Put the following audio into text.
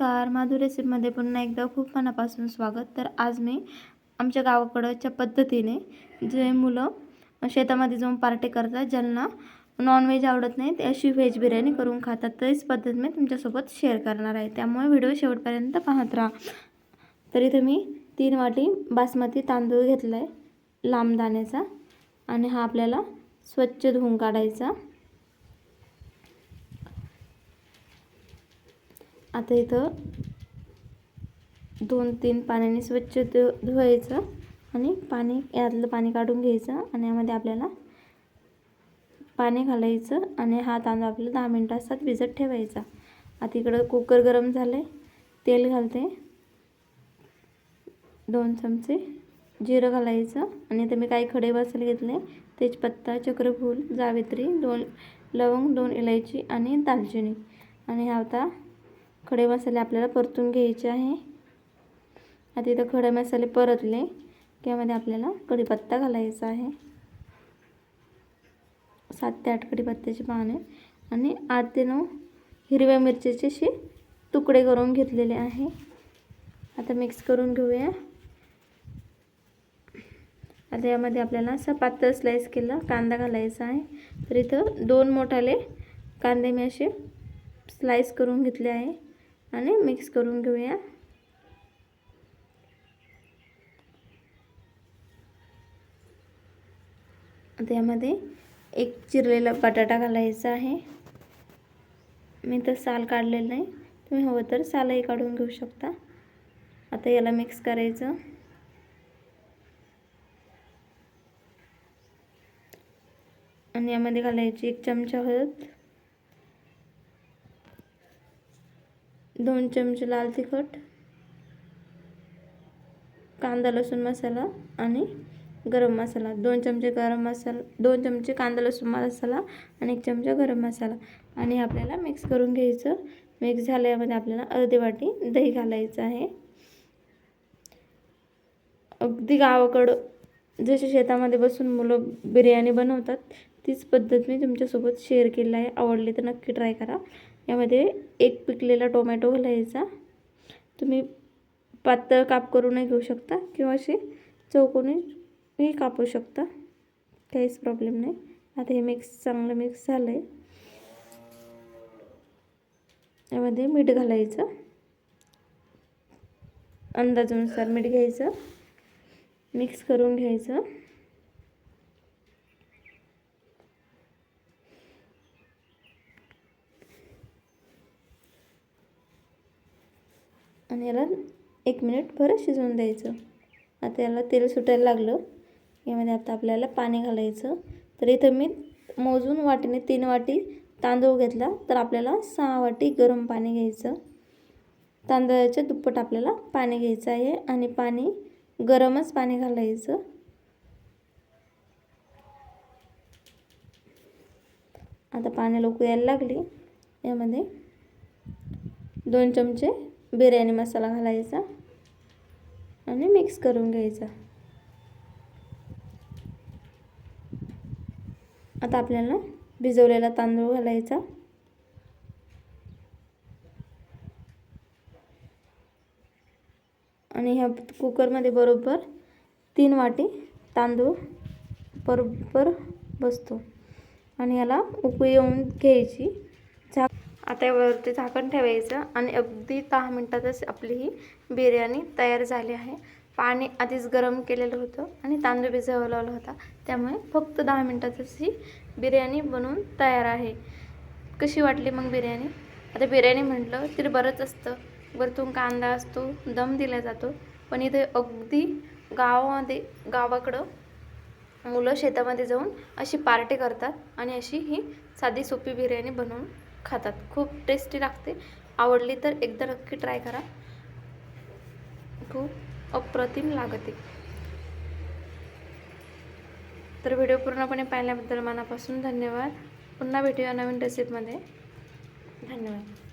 नमस्कार. माधुरी रेसिपीमध्ये पुन्हा एकदा खूप मनापासून स्वागत. तर आज मी आमच्या गावाकडच्या पद्धतीने जे मुलं शेतामध्ये जाऊन पार्टी करतात ज्यांना नॉनव्हेज आवडत नाही ते अशी व्हेज बिर्याणी करून खातात. तरीच पद्धत मी तुमच्यासोबत शेअर करणार आहे. त्यामुळे व्हिडिओ शेवटपर्यंत पाहत राहा. तर तुम्ही मी तीन वाटी बासमती तांदूळ घेतला आहे लांब दाण्याचा. आणि हा आपल्याला स्वच्छ धुवून काढायचा. आता इथं दोन तीन पाण्याने स्वच्छ धु धुवायचं आणि पाणी यातलं पाणी काढून घ्यायचं आणि यामध्ये आपल्याला पाणी घालायचं आणि हा तांदूळ आपल्याला दहा मिनटासात भिजत ठेवायचा. आता इकडं कुकर गरम झालं आहे तेल घालते. दोन चमचे जिरं घालायचं आणि इथं मी काही खडे मसाले घेतले. तेजपत्ता चक्रफूल जावित्री दोन लवंग दोन इलायची आणि दालचिनी. आणि हा आता खडे मसाले आपल्याला परतून घ्यायचे आहे. आता इथं खडे मसाले परतले त्यामध्ये आपल्याला कढीपत्ता घालायचा आहे. सात ते आठ कढीपत्त्याचे पाने आणि आठ ते नऊ हिरव्या मिरचीचे असे तुकडे करून घेतलेले आहे. आता मिक्स करून घेऊया. आता यामध्ये आपल्याला असा पातळ स्लाईस केला कांदा घालायचा आहे. तर इथं दोन मोठाले कांदे मी असे स्लाईस करून घेतले आहे. आणि मिक्स करून घेऊया. त्यामध्ये एक चिरलेला बटाटा घालायचा आहे. मी तर साल काढलेलं नाही. तुम्ही हवं तर सालही काढून घेऊ शकता. आता याला मिक्स करायचं. आणि यामध्ये घालायची एक चमचा हळद. दोन चमचे लाल तिखट कांदा लसूण मसाला आणि गरम मसाला. दोन चमचे गरम मसाला दोन चमचे कांदा लसूण मसाला आणि एक चमचा गरम मसाला. आणि आपल्याला मिक्स करून घ्यायचं. मिक्स झाल्यामध्ये आपल्याला अर्धी वाटी दही घालायचं आहे. अगदी गावाकडं जसे शेतामध्ये बसून मुलं बिर्याणी बनवतात तीच पद्धत मी तुमच्यासोबत शेअर केलं आहे. आवडली तर नक्की ट्राय करा. यामध्ये एक पिकलेला टोमॅटो घालायचा. तुम्ही पातळ काप करूनही घेऊ शकता किंवा असे चौकोनीही कापू शकता. काहीच प्रॉब्लेम नाही. आता हे मिक्स चांगलं मिक्स झालं आहे यामध्ये मीठ घालायचं. अंदाजानुसार मीठ घ्यायचं. मिक्स करून घ्यायचं. आणि याला एक मिनिट परत शिजवून द्यायचं. आता याला तेल सुटायला लागलं. यामध्ये आता आपल्याला पाणी घालायचं. तर इथं मी मोजून वाटीने तीन वाटी तांदूळ घेतला. तर आपल्याला सहा वाटी गरम पाणी घ्यायचं. तांदळाच्या दुप्पट आपल्याला पाणी घ्यायचं आहे आणि पाणी गरमच पाणी घालायचं. आता पाणी लोक यायला लागली. यामध्ये दोन चमचे बिर्याणी मसाला घालायचा आणि मिक्स करून घ्यायचा. आता आपल्याला भिजवलेला तांदूळ घालायचा. आणि ह्या कुकरमध्ये बरोबर तीन वाटी तांदूळ बरोबर बसतो. आणि याला उकळी येऊन घ्यायची. झाक आता यावरती झाकण ठेवायचं आणि अगदी दहा मिनटातच आपली ही बिर्याणी तयार झाली आहे. पाणी आधीच गरम केलेलं होतं आणि तांदूळ भिजवलेला होता. त्यामुळे फक्त दहा मिनटातच ही बिर्याणी बनवून तयार आहे. कशी वाटली मग बिर्याणी? आता बिर्याणी म्हटलं तरी बरंच असतं. वरतून कांदा असतो दम दिला जातो. पण इथे अगदी गावामध्ये गावाकडं मुलं शेतामध्ये जाऊन अशी पार्टी करतात आणि अशी ही साधी सोपी बिर्याणी बनवून खातात. खूप टेस्टी लागते. आवडली तर एकदा नक्की ट्राय करा. खूप अप्रतिम लागते. तर व्हिडिओ पूर्णपणे पाहिल्याबद्दल मनापासून धन्यवाद. पुन्हा भेटूया नवीन रेसिपीमध्ये धन्यवाद.